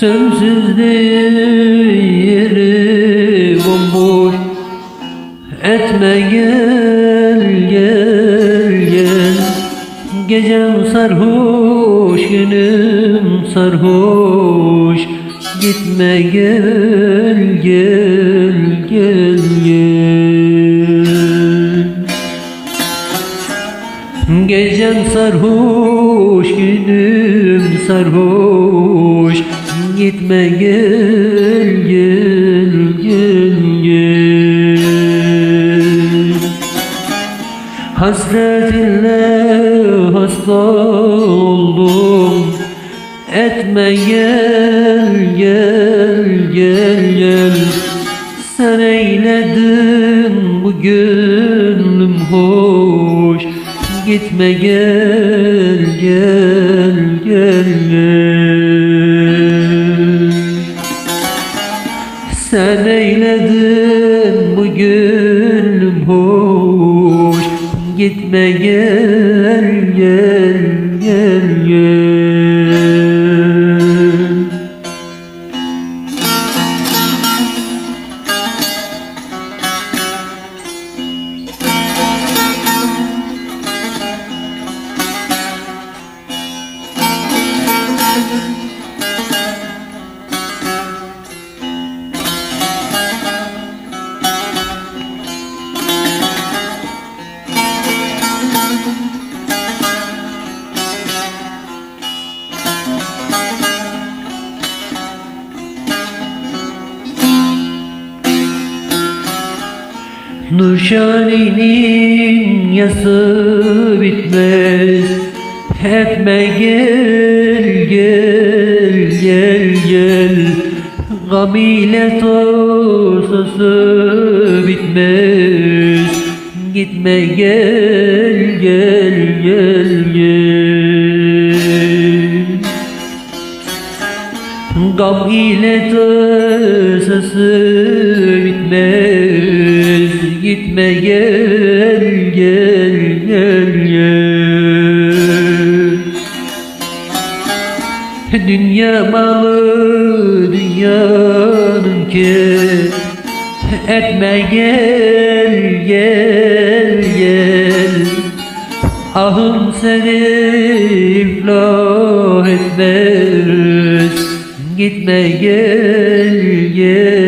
Sensizliğin yeri bomboş. Etme gel gel gel. Gecem sarhoş günüm sarhoş. Gitme gel gel gel gel. Gecem sarhoş günüm sarhoş Gitme gel gel gel gel Hasretinle hasta oldum. Etme gel gel gel gel. Sen eyledin bu hoş. Gitme gel gel gel gel Sen eyledin bu gönlüm hoş. Gitme gel gel gel gel Nurşani'nin yası bitmez. Etme gel gel gel gel. Gam ile tosası bitmez. Gitme gel gel gel gel. Gam ile bitmez Gitme gel gel gel gel. Dünya malı dünyanın ki Etme gel gel gel. Ahım seni iflah etmez. Gitme gel gel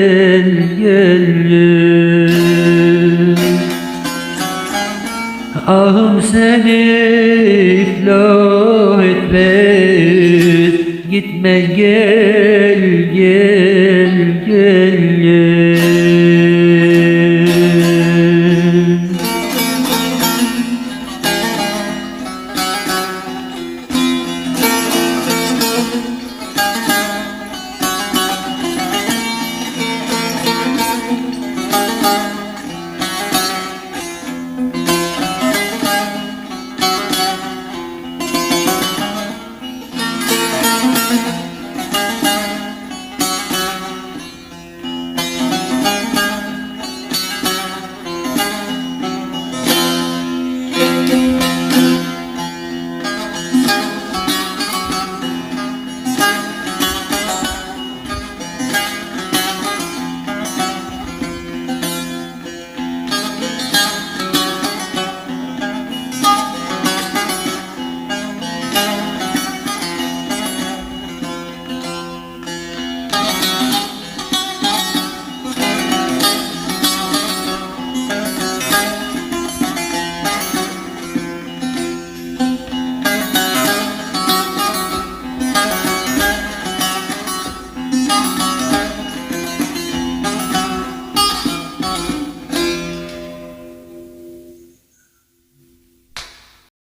Ahım seni iflah etmez. Gitme gel gel